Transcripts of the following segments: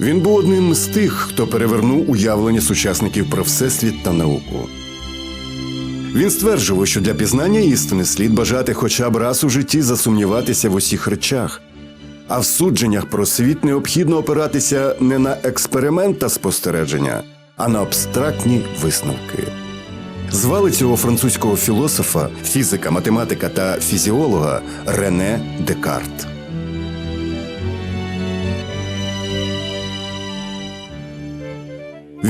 Він був одним з тих, хто перевернув уявлення сучасників про всесвіт та науку. Він стверджував, що для пізнання істини слід бажати хоча б раз у житті засумніватися в усіх речах, а в судженнях про світ необхідно опиратися не на експеримент та спостереження, а на абстрактні висновки. Звали цього французького філософа, фізика, математика та фізіолога Рене Декарт.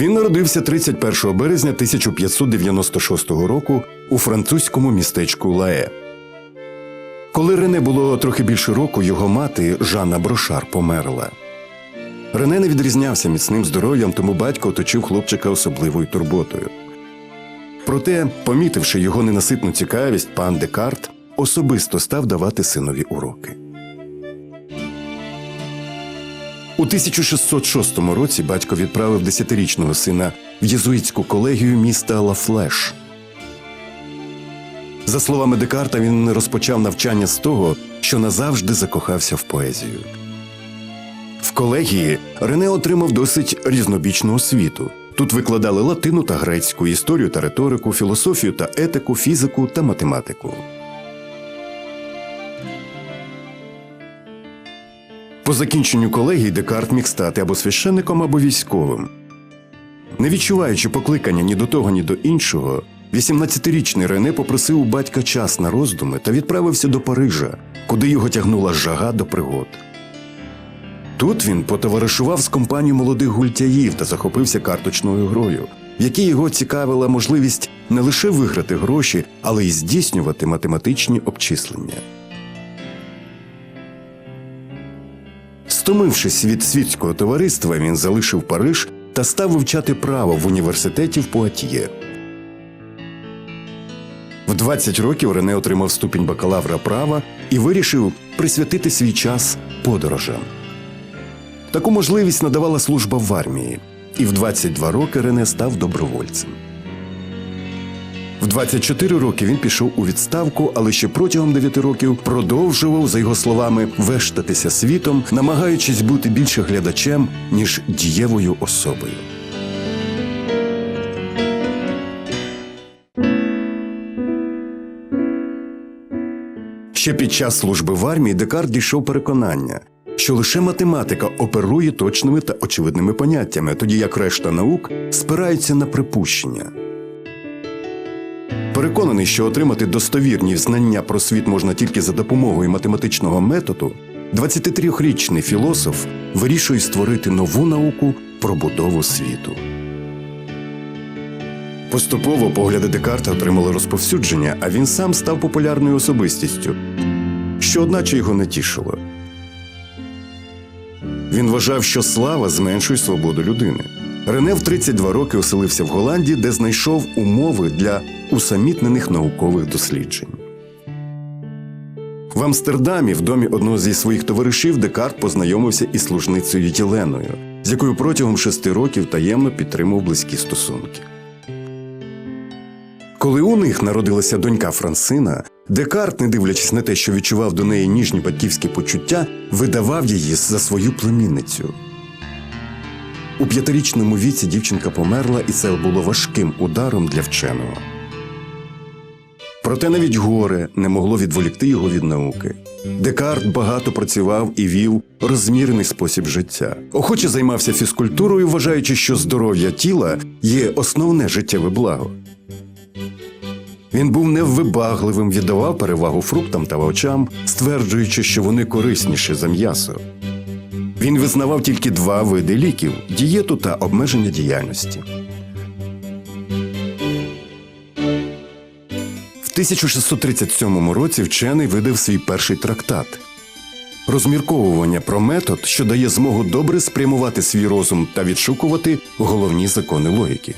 Він народився 31 березня 1596 року у французькому містечку Лае. Коли Рене було трохи більше року, його мати Жанна Брошар померла. Рене не відрізнявся міцним здоров'ям, тому батько оточив хлопчика особливою турботою. Проте, помітивши його ненаситну цікавість, пан Декарт особисто став давати синові уроки. У 1606 році батько відправив десятирічного сина в єзуїтську колегію міста Лафлеш. За словами Декарта, він розпочав навчання з того, що назавжди закохався в поезію. В колегії Рене отримав досить різнобічну освіту. Тут викладали латину та грецьку, історію та риторику, філософію та етику, фізику та математику. По закінченню колегії Декарт міг стати або священником, або військовим. Не відчуваючи покликання ні до того, ні до іншого, 18-річний Рене попросив у батька час на роздуми та відправився до Парижа, куди його тягнула жага до пригод. Тут він потоваришував з компанією молодих гультяїв та захопився карточною грою, в якій його цікавила можливість не лише виграти гроші, але й здійснювати математичні обчислення. Стомившись від світського товариства, він залишив Париж та став вивчати право в університеті в Пуатьє. В 20 років Рене отримав ступінь бакалавра права і вирішив присвятити свій час подорожам. Таку можливість надавала служба в армії, і в 22 роки Рене став добровольцем. В 24 роки він пішов у відставку, але ще протягом 9 років продовжував, за його словами, вештатися світом, намагаючись бути більше глядачем, ніж дієвою особою. Ще під час служби в армії Декарт дійшов переконання, що лише математика оперує точними та очевидними поняттями, тоді як решта наук спираються на припущення. Переконаний, що отримати достовірні знання про світ можна тільки за допомогою математичного методу, 23-річний філософ вирішує створити нову науку про будову світу. Поступово погляди Декарта отримали розповсюдження, а він сам став популярною особистістю, що одначе його не тішило. Він вважав, що слава зменшує свободу людини. Рене в 32 роки оселився в Голландії, де знайшов умови для усамітнених наукових досліджень. В Амстердамі, в домі одного зі своїх товаришів, Декарт познайомився із служницею Єленою, з якою протягом шести років таємно підтримував близькі стосунки. Коли у них народилася донька Франсина, Декарт, не дивлячись на те, що відчував до неї ніжні батьківські почуття, видавав її за свою племінницю. У п'ятирічному віці дівчинка померла, і це було важким ударом для вченого. Проте навіть горе не могло відволікти його від науки. Декарт багато працював і вів розмірений спосіб життя. Охоче займався фізкультурою, вважаючи, що здоров'я тіла є основне життєве благо. Він був невибагливим, віддавав перевагу фруктам та овочам, стверджуючи, що вони корисніші за м'ясо. Він визнавав тільки два види ліків дієту та обмеження діяльності. 1637 році вчений видав свій перший трактат. Розмірковування про метод, що дає змогу добре спрямувати свій розум та відшукувати головні закони логіки.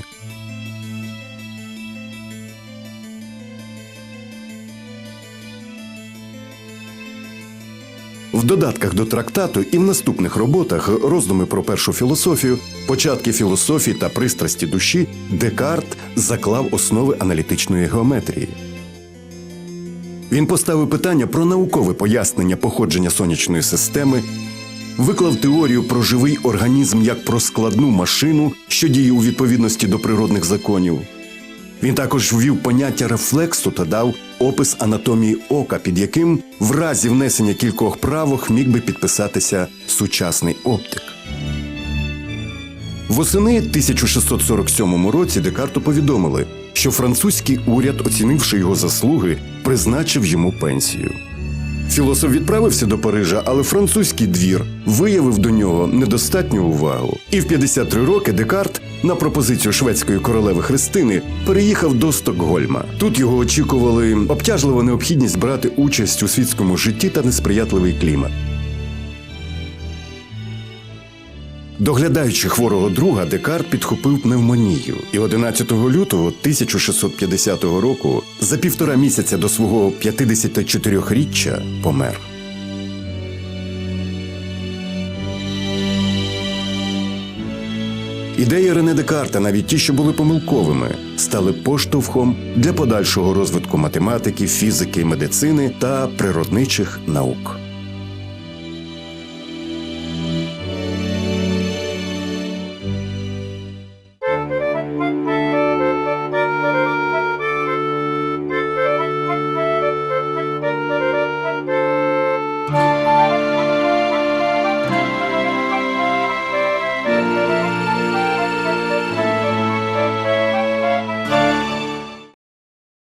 В додатках до трактату і в наступних роботах роздуми про першу філософію, початки філософії та пристрасті душі Декарт заклав основи аналітичної геометрії. Він поставив питання про наукове пояснення походження сонячної системи, виклав теорію про живий організм як про складну машину, що діє у відповідності до природних законів. Він також ввів поняття рефлексу та дав опис анатомії ока, під яким в разі внесення кількох правок міг би підписатися сучасний оптик. Восени 1647 році Декарту повідомили, що французький уряд, оцінивши його заслуги, призначив йому пенсію. Філософ відправився до Парижа, але французький двір виявив до нього недостатню увагу. І в 53 роки Декарт на пропозицію шведської королеви Христини переїхав до Стокгольма. Тут його очікували обтяжлива необхідність брати участь у світському житті та несприятливий клімат. Доглядаючи хворого друга, Декарт підхопив пневмонію і 11 лютого 1650 року, за півтора місяця до свого 54-річчя, помер. Ідеї Рене Декарта, навіть ті, що були помилковими, стали поштовхом для подальшого розвитку математики, фізики, медицини та природничих наук.